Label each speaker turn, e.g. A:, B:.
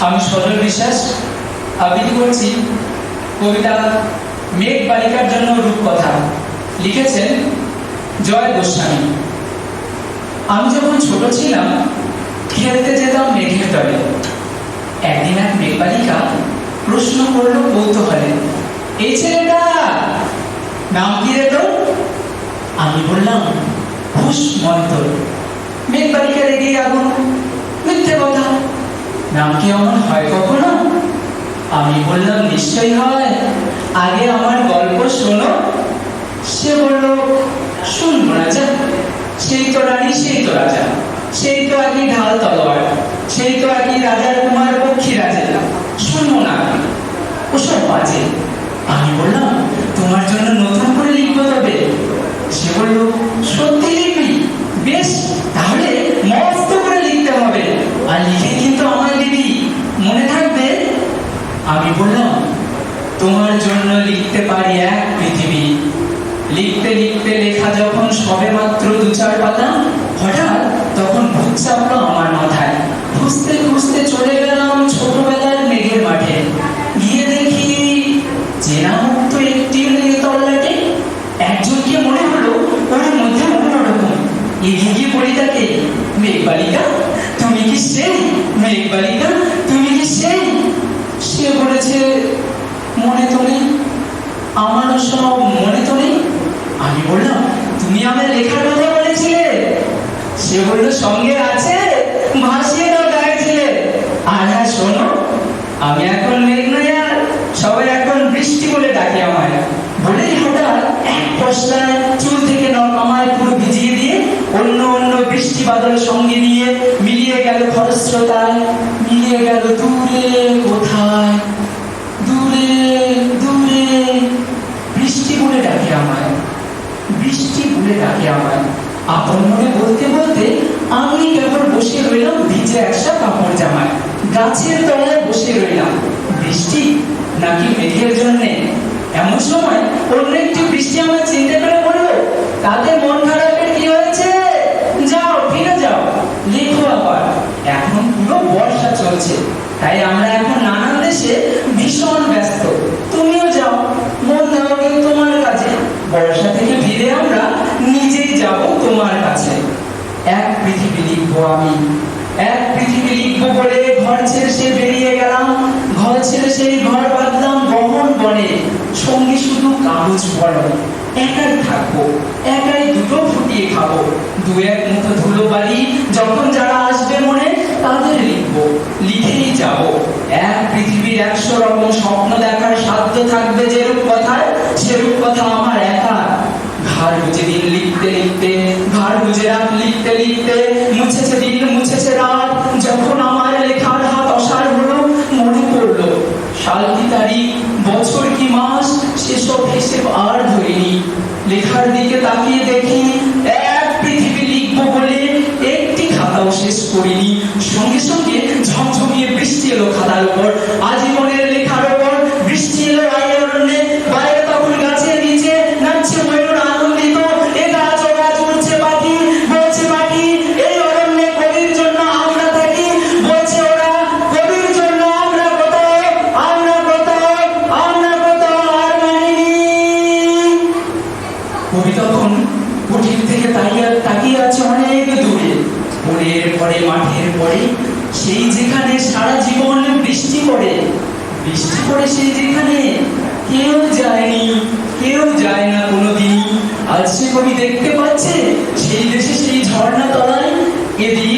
A: আমি সজল বিশ্বাস, আবৃত্তি করছি। কবিতা মেঘ বালিকার জন্য রূপকথা। লিখেছেন জয় গোস্বামী। আমি যখন ছোট ছিলাম, খেলতে যেতাম মেঘের তলে একদিন এক মেঘ বালিকা প্রশ্ন করল কৌতূহলে, এই ছেলেটা নাম কি রে তোর? আমি বললাম ঘুষ মন্তর মেঘ বালিকা রেগে আগুন, মিথ্যে কথা। নাম কি এমন হয় কখনো? আমি বললাম, নিশ্চয়ই হয়। আগে আমার গল্প শোনো। সে বলল শুনব যা সেই তো রানী, সেই তো রাজা। সেই তো একই ঢাল তলোয়ার, সেই তো একই রাজার কুমার পক্ষী রাজা শুনব না ওসব বাজে। আমি বললাম, তোমার জন্য নতুন করে লিখব তবে। সে বলল, সত্যি লিখবি? বেশ, তাহলে মস্ত করে লিখতে হবে। আর লিখে কিন্তু আমায় দিবি মনে থাকবে আমি বললাম, তোমার জন্য লিখতে পারি এক পৃথিবী। লিখতে লিখতে লেখা যখন সবে মাত্র দু চার পাতা, হঠাৎ তখন ভূত চাপলো আমার মাথায়। খুঁজতে খুঁজতে চলে গেলাম ছোটবেলার মেঘের মাঠে। গিয়ে দেখি চেনা মুখ তো একটি তল্লাটে একজনকে মনে হলো ওর মধ্যে অন্যরকম। এগিয়ে গিয়ে পড়ি তাকে মেঘ বালিকা তুমি কি সেই মেঘ বালিকা তুমি কি সেই সে মনে তো নেই আমারও সব মনে তো নেই আমি বললাম, তুমি আমার লেখার কথা বলেছিলে। সে বলল, সঙ্গে আছে, ভাসিয়ে দাও গায়ে ছিলে আর হ্যাঁ শোনো, আমি এখন মেঘ নই আর সবাই এখন বৃষ্টি বলে ডাকে আমায়। বলেই হঠাৎ এক পশলায় চুল থেকে নখ আমায় পুরো ভিজিয়ে দিয়ে অন্য অন্য বৃষ্টি বাদল সঙ্গে নিয়ে মিলিয়ে গেল খরস্রোতায়, মিলিয়ে গেল দূরে কোথায় দূরে দূরে বৃষ্টি বলে ডাকে আমায় বৃষ্টি বলে ডাকে আমায় আপন মনে বলতে বলতে আমি কেবল বসে রইলাম ভিজে একসা কাপড় জামায় গাছের তলায় বসে রইলাম। বৃষ্টি নাকি মেঘের জন্যে? এমন সময় অন্য একটি বৃষ্টি আমার চিন্তা করে বলল তাদের মন খারাপের কি হয়েছে? যাও, ফিরে যাও। লেখো আবার। এখন পুরো বর্ষা চলছে, তাই আমরা এখন নানান দেশে ভীষণ ব্যস্ত। তুমিও যাও, মন দেওয়া গেল তোমার কাছে বর্ষা থেকে ফিরে আমরা নিজেই যাব তোমার কাছে। এক পৃথিবী লিখব আমি, এক পৃথিবী লিখব বলে কাগজ পড়ো একাই থাকব, একাই দুটো ফুটিয়ে খাব। দু এক মুঠো ধুলো বাড়ি যখন যারা আসবে মনে, তাদের লিখব, লিখেই যাব। এক পৃথিবীর একশো রকম স্বপ্ন দেখার সাধ্য থাকবে যেরূপ কথায়, সেরূপ কথা আমার একা। ঘাড় বুঝে দিন লিখতে লিখতে, ঘাড় বুঝে রাত লিখতে লিখতে। মুছেছে দিন, মুছেছে রাত, যখন আমার লেখার হাত অসার হলো, মনে পড়ল সাল তারিখ, বছর सिर्फ़ आर्ध हुई के ताकि ये देखें। মাঠের পরে সেই যেখানে সারা জীবন বৃষ্টি পড়ে বৃষ্টি পড়ে সেই যেখানে কেউ যায়নি, কেউ যায় না কোনোদিন। আজ সে কবি দেখতে পাচ্ছে, সেই দেশে সেই ঝর্ণা তলায় এদিন